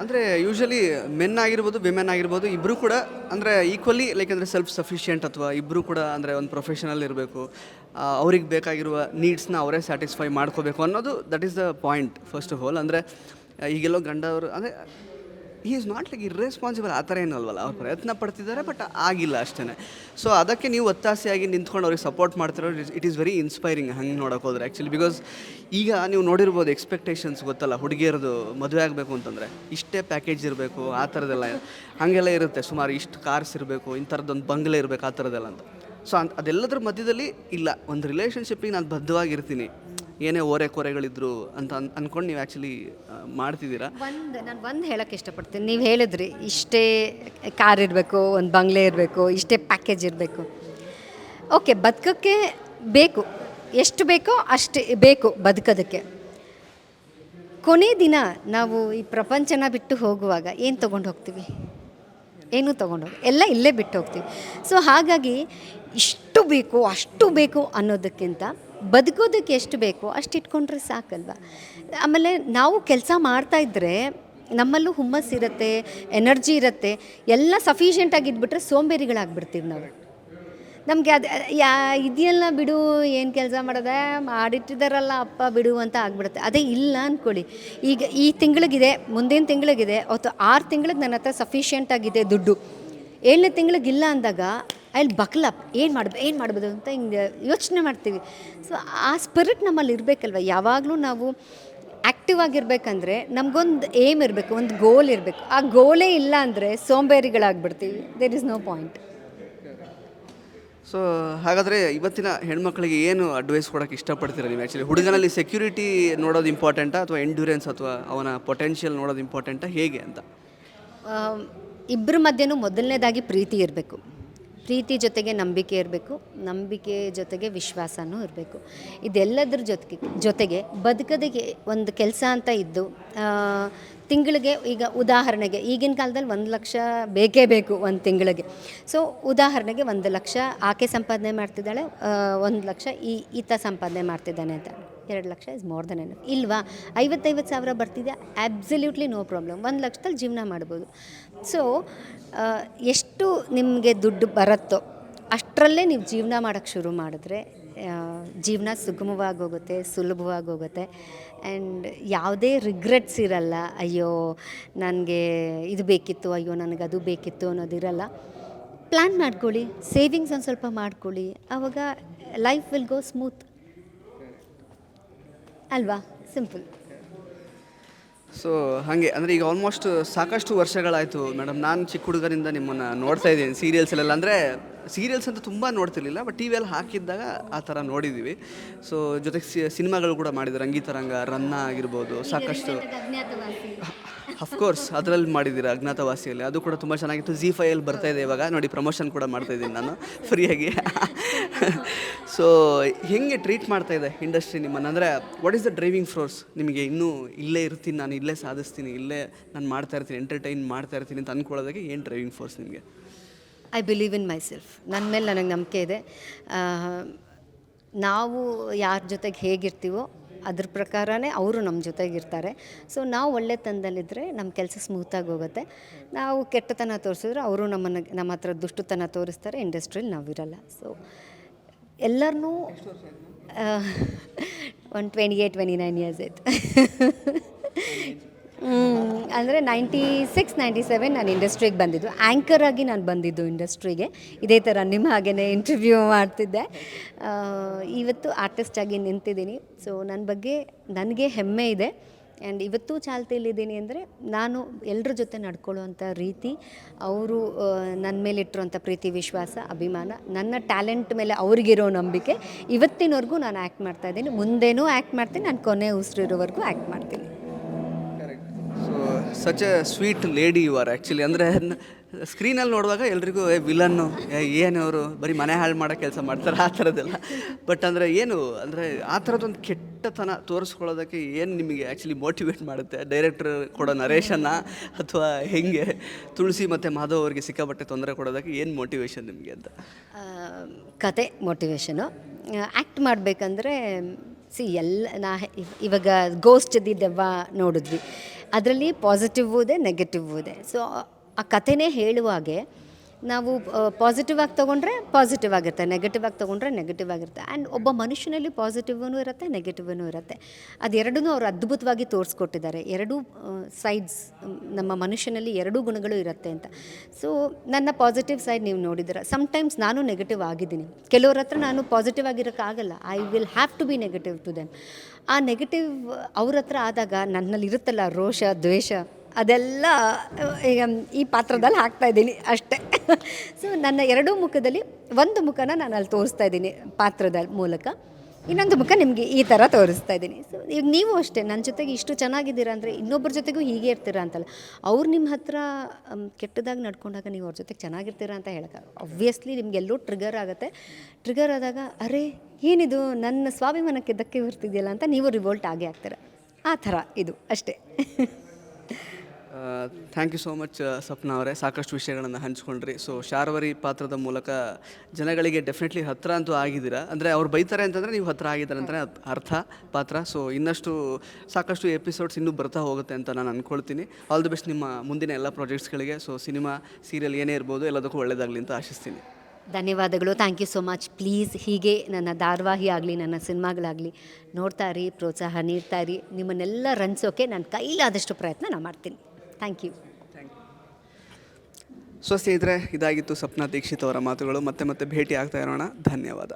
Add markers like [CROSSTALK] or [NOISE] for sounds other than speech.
ಅಂದರೆ usually men ಆಗಿರ್ಬೋದು women ಆಗಿರ್ಬೋದು ಇಬ್ಬರು ಕೂಡ ಅಂದರೆ ಈಕ್ವಲಿ ಲೈಕ್ ಅಂದರೆ ಸೆಲ್ಫ್ ಸಫಿಷಿಯೆಂಟ್ ಅಥವಾ ಇಬ್ಬರು ಕೂಡ ಅಂದರೆ ಒಂದು ಪ್ರೊಫೆಷನಲ್ ಇರಬೇಕು. ಅವ್ರಿಗೆ ಬೇಕಾಗಿರುವ ನೀಡ್ಸ್ನ ಅವರೇ ಸ್ಯಾಟಿಸ್ಫೈ ಮಾಡ್ಕೋಬೇಕು ಅನ್ನೋದು that is the point first of all ಅಂದರೆ, ಈಗೆಲ್ಲೋ ಗಂಡವರು, ಅಂದರೆ ಈ ಈಸ್ ನಾಟ್ ಲೈಕ್ ಇರ್ರೆಸ್ಪಾನ್ಸಿಬಲ್ ಆ ಥರ ಏನಲ್ವಲ್ಲ? ಅವ್ರು ಪ್ರಯತ್ನ ಪಡ್ತಿದ್ದಾರೆ ಬಟ್ ಆಗಿಲ್ಲ ಅಷ್ಟೇ ಸೊ ಅದಕ್ಕೆ ನೀವು ಒತ್ತಾಸೆಯಾಗಿ ನಿಂತ್ಕೊಂಡು ಅವ್ರಿಗೆ ಸಪೋರ್ಟ್ ಮಾಡ್ತಿರೋ ಇಟ್ ಈಸ್ ವೆರಿ ಇನ್ಸ್ಪೈರಿಂಗ್ ಹಂಗೆ ನೋಡೋಕೆ ಹೋದ್ರೆ ಆ್ಯಕ್ಚುಲಿ ಬಿಕಾಸ್ ಈಗ ನೀವು ನೋಡಿರ್ಬೋದು ಎಕ್ಸ್ಪೆಕ್ಟೇಷನ್ಸ್ ಗೊತ್ತಲ್ಲ, ಹುಡುಗಿಯರದು ಮದುವೆ ಆಗಬೇಕು ಅಂತಂದರೆ. ಇಷ್ಟೇ ಪ್ಯಾಕೇಜ್ ಇರಬೇಕು, ಆ ಥರದ್ದೆಲ್ಲ ಹಾಗೆಲ್ಲ ಇರುತ್ತೆ. ಸುಮಾರು ಇಷ್ಟು ಕಾರ್ಸ್ ಇರಬೇಕು ಇಂಥರದ್ದೊಂದು ಬಂಗ್ಲೆ ಇರಬೇಕು, ಆ ಥರದ್ದೆಲ್ಲ ಅಂತ. ಸೊ ಅದೆಲ್ಲದ್ರ ಮಧ್ಯದಲ್ಲಿ ಇಲ್ಲ, ಒಂದು ರಿಲೇಷನ್ಶಿಪ್ಪಿಗೆ ನಾನು ಬದ್ಧವಾಗಿರ್ತೀನಿ. ಏನೇ ಓರೆ ಕೊರೆಗಳಿದ್ರು ಅಂತ ಅನ್ಕೊಂಡು ನೀವು ಆ್ಯಕ್ಚುಲಿ ಮಾಡ್ತಿದ್ದೀರಾ? ಒಂದು, ನಾನು ಒಂದು ಹೇಳೋಕ್ಕೆ ಇಷ್ಟಪಡ್ತೀನಿ. ನೀವು ಹೇಳಿದ್ರಿ, ಇಷ್ಟೇ ಕಾರ್ ಇರಬೇಕು, ಒಂದು ಬಂಗ್ಲೆ ಇರಬೇಕು, ಇಷ್ಟೇ ಪ್ಯಾಕೇಜ್ ಇರಬೇಕು. ಓಕೆ ಬದುಕೋಕ್ಕೆ ಬೇಕು. ಎಷ್ಟು ಬೇಕೋ ಅಷ್ಟು ಬೇಕು ಬದುಕೋದಕ್ಕೆ. ಕೊನೆ ದಿನ ನಾವು ಈ ಪ್ರಪಂಚನ ಬಿಟ್ಟು ಹೋಗುವಾಗ ಏನು ತೊಗೊಂಡು ಹೋಗ್ತೀವಿ? ಏನೂ ತೊಗೊಂಡು ಹೋಗಿ, ಎಲ್ಲ ಇಲ್ಲೇ ಬಿಟ್ಟು ಹೋಗ್ತೀವಿ. ಸೊ ಹಾಗಾಗಿ ಇಷ್ಟು ಬೇಕು, ಅಷ್ಟು ಬೇಕು ಅನ್ನೋದಕ್ಕಿಂತ ಬದುಕೋದಕ್ಕೆ ಎಷ್ಟು ಬೇಕೋ ಅಷ್ಟು ಇಟ್ಕೊಂಡ್ರೆ ಸಾಕಲ್ವ? ಆಮೇಲೆ ನಾವು ಕೆಲಸ ಮಾಡ್ತಾಯಿದ್ರೆ ನಮ್ಮಲ್ಲೂ ಹುಮ್ಮಸ್ಸಿರುತ್ತೆ ಎನರ್ಜಿ ಇರುತ್ತೆ, ಎಲ್ಲ ಸಫಿಷಿಯೆಂಟಾಗಿ ಇದ್ಬಿಟ್ರೆ ಸೋಂಬೇರಿಗಳಾಗ್ಬಿಡ್ತೀವಿ ನಾವು. ನಮಗೆ ಅದು, ಯಾ, ಇದೆಯಲ್ಲ ಬಿಡು, ಏನು ಕೆಲಸ ಮಾಡೋದೆ? ಮಾಡಿಟ್ಟಿದಾರಲ್ಲ ಅಪ್ಪ ಬಿಡು ಅಂತ ಆಗ್ಬಿಡುತ್ತೆ. ಅದೇ ಇಲ್ಲ ಅಂದ್ಕೊಳ್ಳಿ ಈಗ ಈ ತಿಂಗಳಿಗಿದೆ, ಮುಂದಿನ ತಿಂಗಳಿಗಿದೆ, ಅವತ್ತು ಆರು ತಿಂಗಳಿಗೆ ನನ್ನ ಹತ್ರ ಸಫಿಷಿಯೆಂಟ್ ಆಗಿದೆ ದುಡ್ಡು. ಏಳನೇ ತಿಂಗಳಿಗಿಲ್ಲ ಅಂದಾಗ ಅಲ್ಲಿ ಬಕ್ಲಪ್ ಏನು ಮಾಡ್ಬೋ ಏನು ಮಾಡ್ಬೋದು ಅಂತ ಹಿಂಗೆ ಯೋಚನೆ ಮಾಡ್ತೀವಿ. ಸೊ ಆ ಸ್ಪಿರಿಟ್ ನಮ್ಮಲ್ಲಿ ಇರಬೇಕಲ್ವ? ಯಾವಾಗಲೂ ನಾವು ಆ್ಯಕ್ಟಿವ್ ಆಗಿರ್ಬೇಕಂದ್ರೆ ನಮಗೊಂದು ಏಮ್ ಇರಬೇಕು ಒಂದು ಗೋಲ್ ಇರಬೇಕು. ಆ ಗೋಲೇ ಇಲ್ಲ ಅಂದರೆ ಸೋಂಬೇರಿಗಳಾಗ್ಬಿಡ್ತೀವಿ. There is no point so ಹಾಗಾದರೆ ಇವತ್ತಿನ ಹೆಣ್ಮಕ್ಳಿಗೆ ಏನು ಅಡ್ವೈಸ್ ಕೊಡೋಕ್ಕೆ ಇಷ್ಟಪಡ್ತೀರ ನೀವು? ಆ್ಯಕ್ಚುಲಿ ಹುಡುಗನಲ್ಲಿ ಸೆಕ್ಯೂರಿಟಿ ನೋಡೋದು ಇಂಪಾರ್ಟೆಂಟಾ ಅಥವಾ ಎಂಡ್ಯೂರೆನ್ಸ್ ಅಥವಾ ಅವನ ಪೊಟೆನ್ಷಿಯಲ್ ನೋಡೋದು ಇಂಪಾರ್ಟೆಂಟಾ ಹೇಗೆ ಅಂತ? ಇಬ್ಬರ ಮಧ್ಯನೂ ಮೊದಲನೇದಾಗಿ ಪ್ರೀತಿ ಇರಬೇಕು. ಪ್ರೀತಿ ಜೊತೆಗೆ ನಂಬಿಕೆ ಇರಬೇಕು, ನಂಬಿಕೆ ಜೊತೆಗೆ ವಿಶ್ವಾಸನೂ ಇರಬೇಕು. ಇದೆಲ್ಲದ್ರ ಜೊತೆಗೆ ಜೊತೆಗೆ ಬದುಕದಿಗೆ ಒಂದು ಕೆಲಸ ಅಂತ ಇದ್ದು ತಿಂಗಳಿಗೆ ಈಗ ಉದಾಹರಣೆಗೆ ಈಗಿನ ಕಾಲದಲ್ಲಿ ಒಂದು ಲಕ್ಷ ಬೇಕೇ ಬೇಕು ಒಂದು ತಿಂಗಳಿಗೆ. ಸೊ ಉದಾಹರಣೆಗೆ ಒಂದು ಲಕ್ಷ ಆಕೆ ಸಂಪಾದನೆ ಮಾಡ್ತಿದ್ದಾಳೆ ಒಂದು ಲಕ್ಷ ಈ ಈತ ಸಂಪಾದನೆ ಮಾಡ್ತಿದ್ದಾನೆ ಅಂತ. ಎರಡು ಲಕ್ಷ ಇಸ್ ಮೋರ್ ದೆನ್ ಎನಫ್ ಇಲ್ವಾ? ಐವತ್ತೈವತ್ತು ಸಾವಿರ ಬರ್ತಿದೆ ಆಬ್ಸಲ್ಯೂಟ್ಲಿ ನೋ ಪ್ರಾಬ್ಲಮ್ ಒಂದು ಲಕ್ಷದಲ್ಲಿ ಜೀವನ ಮಾಡ್ಬೋದು. ಸೊ ಎಷ್ಟು ನಿಮಗೆ ದುಡ್ಡು ಬರುತ್ತೋ ಅಷ್ಟರಲ್ಲೇ ನೀವು ಜೀವನ ಮಾಡೋಕ್ಕೆ ಶುರು ಮಾಡಿದ್ರೆ ಜೀವನ ಸುಗಮವಾಗಿ ಹೋಗುತ್ತೆ, ಸುಲಭವಾಗಿ ಹೋಗುತ್ತೆ. ಆ್ಯಂಡ್ ಯಾವುದೇ ರಿಗ್ರೆಟ್ಸ್ ಇರಲ್ಲ, ಅಯ್ಯೋ, ನನಗೆ ಇದು ಬೇಕಿತ್ತು, ಅಯ್ಯೋ, ನನಗೆ ಅದು ಬೇಕಿತ್ತು ಅನ್ನೋದಿರಲ್ಲ ಪ್ಲ್ಯಾನ್ ಮಾಡ್ಕೊಳ್ಳಿ ಸೇವಿಂಗ್ಸ್ ಒಂದು ಸ್ವಲ್ಪ ಮಾಡ್ಕೊಳ್ಳಿ. ಆವಾಗ ಲೈಫ್ ವಿಲ್ ಗೋ ಸ್ಮೂತ್ ಅಲ್ವಾ? ಸಿಂಪಲ್ ಸೊ ಹಾಗೆ ಅಂದರೆ ಈಗ ಆಲ್ಮೋಸ್ಟ್ ಸಾಕಷ್ಟು ವರ್ಷಗಳಾಯಿತು ಮೇಡಮ್ ನಾನು ಚಿಕ್ಕ ಹುಡುಗರಿಂದ ನಿಮ್ಮನ್ನು ನೋಡ್ತಾ ಇದ್ದೀನಿ ಸೀರಿಯಲ್ಸಲ್ಲೆಲ್ಲ ಅಂದರೆ ಸೀರಿಯಲ್ಸ್ ಅಂತ ತುಂಬ ನೋಡ್ತಿರ್ಲಿಲ್ಲ ಬಟ್ ಟಿ ವಿಯಲ್ಲಿ ಹಾಕಿದ್ದಾಗ ಆ ಥರ ನೋಡಿದ್ದೀವಿ ಸೊ ಜೊತೆಗೆ ಸಿನಿಮಾಗಳು ಕೂಡ ಮಾಡಿದ್ರು. ರಂಗಿತರಂಗ ರನ್ನ ಆಗಿರ್ಬೋದು ಸಾಕಷ್ಟು ಅಫ್ಕೋರ್ಸ್ ಅದರಲ್ಲಿ [LAUGHS] ಮಾಡಿದ್ದೀರಾ ಅಜ್ಞಾತವಾಸಿಯಲ್ಲಿ. ಅದು ಕೂಡ ತುಂಬ ಚೆನ್ನಾಗಿತ್ತು. ಜಿ ಫೈಯಲ್ಲಿ ಬರ್ತಾ ಇದೆ ಇವಾಗ. ನೋಡಿ ಪ್ರಮೋಷನ್ ಕೂಡ ಮಾಡ್ತಾ ಇದ್ದೀನಿ ನಾನು [LAUGHS] ಫ್ರೀಯಾಗಿ [LAUGHS] ಸೊ ಹೆಂಗೆ ಟ್ರೀಟ್ ಮಾಡ್ತಾ ಇದೆ ಇಂಡಸ್ಟ್ರಿ ನಿಮ್ಮನ್ನು? ಅಂದರೆ what is the driving force ನಿಮಗೆ ಇನ್ನೂ ಇಲ್ಲೇ ಇರ್ತೀನಿ, ನಾನು ಇಲ್ಲೇ ಸಾಧಿಸ್ತೀನಿ, ಇಲ್ಲೇ ನಾನು ಮಾಡ್ತಾ ಇರ್ತೀನಿ ಎಂಟರ್ಟೈನ್ ಮಾಡ್ತಾ ಇರ್ತೀನಿ ಅಂತ ಅಂದ್ಕೊಳ್ಳೋದಕ್ಕೆ ಏನು ಡ್ರೈವಿಂಗ್ ಫೋರ್ಸ್ ನಿಮಗೆ? I believe in myself ನನ್ನ ಮೇಲೆ ನನಗೆ ನಂಬಿಕೆ ಇದೆ. ನಾವು ಯಾರ ಜೊತೆಗೆ ಹೇಗಿರ್ತೀವೋ ಅದ್ರ ಪ್ರಕಾರನೇ ಅವರು ನಮ್ಮ ಜೊತೆಗಿರ್ತಾರೆ ಸೊ ನಾವು ಒಳ್ಳೆತನದಲ್ಲಿದ್ದರೆ ನಮ್ಮ ಕೆಲಸ ಸ್ಮೂತಾಗಿ ಹೋಗುತ್ತೆ. ನಾವು ಕೆಟ್ಟತನ ತೋರಿಸಿದ್ರೆ ಅವರು ನಮ್ಮನ್ನು, ನಮ್ಮ ಹತ್ರ ದುಷ್ಟತನ ತೋರಿಸ್ತಾರೆ ಇಂಡಸ್ಟ್ರಿಯಲ್ಲಿ ನಾವಿರಲ್ಲ. ಸೊ ಎಲ್ಲರನ್ನೂ one twenty eight twenty nine years ಆಯಿತು. ಅಂದರೆ ನೈಂಟಿ ಸಿಕ್ಸ್ ನೈಂಟಿ ಸೆವೆನ್ ನಾನು ಇಂಡಸ್ಟ್ರಿಗೆ ಬಂದಿದ್ದು. ಆ್ಯಂಕರ್ ಆಗಿ ನಾನು ಬಂದಿದ್ದು ಇಂಡಸ್ಟ್ರಿಗೆ ಇದೇ ಥರ ನಿಮ್ಮ ಹಾಗೆಯೇ ಇಂಟರ್ವ್ಯೂ ಮಾಡ್ತಿದ್ದೆ. ಇವತ್ತು ಆರ್ಟಿಸ್ಟಾಗಿ ನಿಂತಿದ್ದೀನಿ. ಸೊ ನನ್ನ ಬಗ್ಗೆ ನನಗೆ ಹೆಮ್ಮೆ ಇದೆ. ಆ್ಯಂಡ್ ಇವತ್ತೂ ಚಾಲ್ತಿಯಲ್ಲಿದ್ದೀನಿ ಅಂದರೆ ನಾನು ಎಲ್ಲರ ಜೊತೆ ನಡ್ಕೊಳ್ಳುವಂಥ ರೀತಿ ಅವರು ನನ್ನ ಮೇಲೆ ಇಟ್ಟಿರುವಂಥ ಪ್ರೀತಿ, ವಿಶ್ವಾಸ, ಅಭಿಮಾನ, ನನ್ನ ಟ್ಯಾಲೆಂಟ್ ಮೇಲೆ ಅವ್ರಿಗಿರೋ ನಂಬಿಕೆ ಇವತ್ತಿನವರೆಗೂ ನಾನು ಆ್ಯಕ್ಟ್ ಮಾಡ್ತಾ ಇದ್ದೀನಿ. ಮುಂದೇನೂ ಆ್ಯಕ್ಟ್ ಮಾಡ್ತೀನಿ, ನಾನು ಕೊನೆ ಉಸಿರಿರೋವರೆಗೂ ಆ್ಯಕ್ಟ್ ಮಾಡ್ತೀನಿ. So such sweet lady you are actually ಅಂದರೆ ಸ್ಕ್ರೀನಲ್ಲಿ ನೋಡುವಾಗ ಎಲ್ರಿಗೂ, ಏ, ವಿಲನ್ನು ಏನು ಅವರು ಬರೀ ಮನೆ ಹಾಳು ಮಾಡೋ ಕೆಲಸ ಮಾಡ್ತಾರೆ? ಆ ಥರದ್ದೆಲ್ಲ. ಬಟ್ ಅಂದರೆ ಏನು, ಅಂದರೆ ಆ ಥರದ್ದೊಂದು ಕೆಟ್ಟತನ ತೋರಿಸ್ಕೊಳ್ಳೋದಕ್ಕೆ ಏನು ನಿಮಗೆ ಆ್ಯಕ್ಚುಲಿ ಮೋಟಿವೇಟ್ ಮಾಡುತ್ತೆ? ಡೈರೆಕ್ಟ್ರ್ ಕೊಡೋ ನರೇಶನ್ನ ಅಥವಾ ಹೆಂಗೆ? ತುಳಸಿ ಮತ್ತು ಮಾಧವ್ ಅವರಿಗೆ ಸಿಕ್ಕಾಪಟ್ಟೆ ತೊಂದರೆ ಕೊಡೋದಕ್ಕೆ ಏನು ಮೋಟಿವೇಶನ್ ನಿಮಗೆ ಅಂತ? ಕತೆ ಮೋಟಿವೇಶನು ಆ್ಯಕ್ಟ್ ಮಾಡಬೇಕಂದ್ರೆ ಸಿ ಎಲ್ಲ, ನಾ ಇವಾಗ ಗೋಸ್ಟ್ ದಿ ದೆವ್ವ ನೋಡಿದ್ವಿ. ಅದರಲ್ಲಿ ಪಾಸಿಟಿವ್ ಇದೆ ನೆಗೆಟಿವ್ ಇದೆ. ಸೊ ಆ ಕಥೆನೇ ಹೇಳುವಾಗೆ ನಾವು ಪಾಸಿಟಿವ್ ಆಗಿ ತೊಗೊಂಡ್ರೆ ಪಾಸಿಟಿವ್ ಆಗಿರುತ್ತೆ ನೆಗೆಟಿವ್ ಆಗಿ ತೊಗೊಂಡ್ರೆ ನೆಗೆಟಿವ್ ಆಗಿರುತ್ತೆ. ಆ್ಯಂಡ್ ಒಬ್ಬ ಮನುಷ್ಯನಲ್ಲಿ ಪಾಸಿಟಿವ್ನೂ ಇರುತ್ತೆ ನೆಗೆಟಿವ್ನೂ ಇರುತ್ತೆ. ಅದೆರಡೂ ಅವ್ರು ಅದ್ಭುತವಾಗಿ ತೋರಿಸ್ಕೊಟ್ಟಿದ್ದಾರೆ. ಎರಡೂ ಸೈಡ್ಸ್ ನಮ್ಮ ಮನುಷ್ಯನಲ್ಲಿ ಎರಡೂ ಗುಣಗಳು ಇರುತ್ತೆ ಅಂತ. ಸೊ ನನ್ನ ಪಾಸಿಟಿವ್ ಸೈಡ್ ನೀವು ನೋಡಿದ್ದೀರ. ಸಮ್ಟೈಮ್ಸ್ ನಾನು ನೆಗೆಟಿವ್ ಆಗಿದ್ದೀನಿ. ಕೆಲವ್ರ ಹತ್ರ ನಾನು positive ಆಗಿರೋಕ್ಕಾಗಲ್ಲ I will have to be negative to them ಆ ನೆಗೆಟಿವ್ ಅವ್ರ ಹತ್ರ ಆದಾಗ ನನ್ನಲ್ಲಿ ಇರುತ್ತಲ್ಲ ರೋಷ, ದ್ವೇಷ ಅದೆಲ್ಲ, ಈಗ ಈ ಪಾತ್ರದಲ್ಲಿ ಹಾಕ್ತಾ ಇದ್ದೀನಿ ಅಷ್ಟೇ. ಸೊ ನನ್ನ ಎರಡೂ ಮುಖದಲ್ಲಿ ಒಂದು ಮುಖನ ನಾನು ಅಲ್ಲಿ ತೋರಿಸ್ತಾ ಇದ್ದೀನಿ ಪಾತ್ರದ ಮೂಲಕ. ಇನ್ನೊಂದು ಮುಖ ನಿಮಗೆ ಈ ಥರ ತೋರಿಸ್ತಾ ಇದ್ದೀನಿ. ಸೊ ಈಗ ನೀವು ಅಷ್ಟೇ ನನ್ನ ಜೊತೆಗೆ ಇಷ್ಟು ಚೆನ್ನಾಗಿದ್ದೀರಾ ಅಂದರೆ ಇನ್ನೊಬ್ಬರ ಜೊತೆಗೂ ಹೀಗೆ ಇರ್ತೀರಾ ಅಂತಲ್ಲ. ಅವ್ರು ನಿಮ್ಮ ಹತ್ರ ಕೆಟ್ಟದಾಗಿ ನಡ್ಕೊಂಡಾಗ ನೀವು ಅವ್ರ ಜೊತೆಗೆ ಚೆನ್ನಾಗಿರ್ತೀರಾ ಅಂತ ಹೇಳಕ್ಕೆ ನಿಮ್ಗೆ ನಿಮಗೆಲ್ಲೋ ಟ್ರಿಗರ್ ಆಗುತ್ತೆ. ಟ್ರಿಗರ್ ಆದಾಗ, ಅರೆ, ಏನಿದು? ನನ್ನ ಸ್ವಾಭಿಮಾನಕ್ಕೆ ಧಕ್ಕೆ ಬರ್ತಿದೆಯಲ್ಲ ಅಂತ ನೀವು ರಿವೋಲ್ಟ್ ಆಗೇ ಆಗ್ತೀರ. ಆ ಥರ ಇದು, ಅಷ್ಟೇ. Thank you so much Sapna ಅವರೇ. ಸಾಕಷ್ಟು ವಿಷಯಗಳನ್ನು ಹಂಚ್ಕೊಂಡ್ರಿ. ಸೊ ಶಾರ್ವರಿ ಪಾತ್ರದ ಮೂಲಕ ಜನಗಳಿಗೆ ಡೆಫಿನೆಟ್ಲಿ ಹತ್ರ ಅಂತೂ ಆಗಿದ್ದೀರಾ? ಅಂದರೆ ಅವ್ರು ಬೈತಾರೆ ಅಂತಂದರೆ ನೀವು ಹತ್ರ ಆಗಿದ್ದಾರೆ ಅಂತಲೇ ಅರ್ಥ ಪಾತ್ರ. ಸೊ ಇನ್ನಷ್ಟು ಸಾಕಷ್ಟು ಎಪಿಸೋಡ್ಸ್ ಇನ್ನೂ ಬರ್ತಾ ಹೋಗುತ್ತೆ ಅಂತ ನಾನು ಅಂದ್ಕೊಳ್ತೀನಿ ಆಲ್ ದಿ ಬೆಸ್ಟ್ ನಿಮ್ಮ ಮುಂದಿನ ಎಲ್ಲ ಪ್ರಾಜೆಕ್ಟ್ಸ್ಗಳಿಗೆ ಸೊ ಸಿನಿಮಾ ಸೀರಿಯಲ್ ಏನೇ ಇರ್ಬೋದು ಎಲ್ಲದಕ್ಕೂ ಒಳ್ಳೆಯದಾಗಲಿ ಅಂತ ಆಶಿಸ್ತೀನಿ. ಧನ್ಯವಾದಗಳು. Thank you so much please ಹೀಗೆ ನನ್ನ ಧಾರಾವಾಹಿ ಆಗಲಿ, ನನ್ನ ಸಿನಿಮಾಗಳಾಗಲಿ ನೋಡ್ತಾ ಇರಿ, ಪ್ರೋತ್ಸಾಹ ನೀಡ್ತಾ ಇರಿ. ನಿಮ್ಮನ್ನೆಲ್ಲ ರಂಜಿಸೋಕೆ ನಾನು ಕೈಲಾದಷ್ಟು ಪ್ರಯತ್ನ ನಾನು ಮಾಡ್ತೀನಿ. ಥ್ಯಾಂಕ್ ಯು ಸೊ ಸ್ನೇಹಿತರೆ, ಇದಾಗಿತ್ತು ಸಪ್ನಾ ದೀಕ್ಷಿತ್ ಅವರ ಮಾತುಗಳು. ಮತ್ತೆ ಮತ್ತೆ ಭೇಟಿ ಆಗ್ತಾ ಇರೋಣ. ಧನ್ಯವಾದ.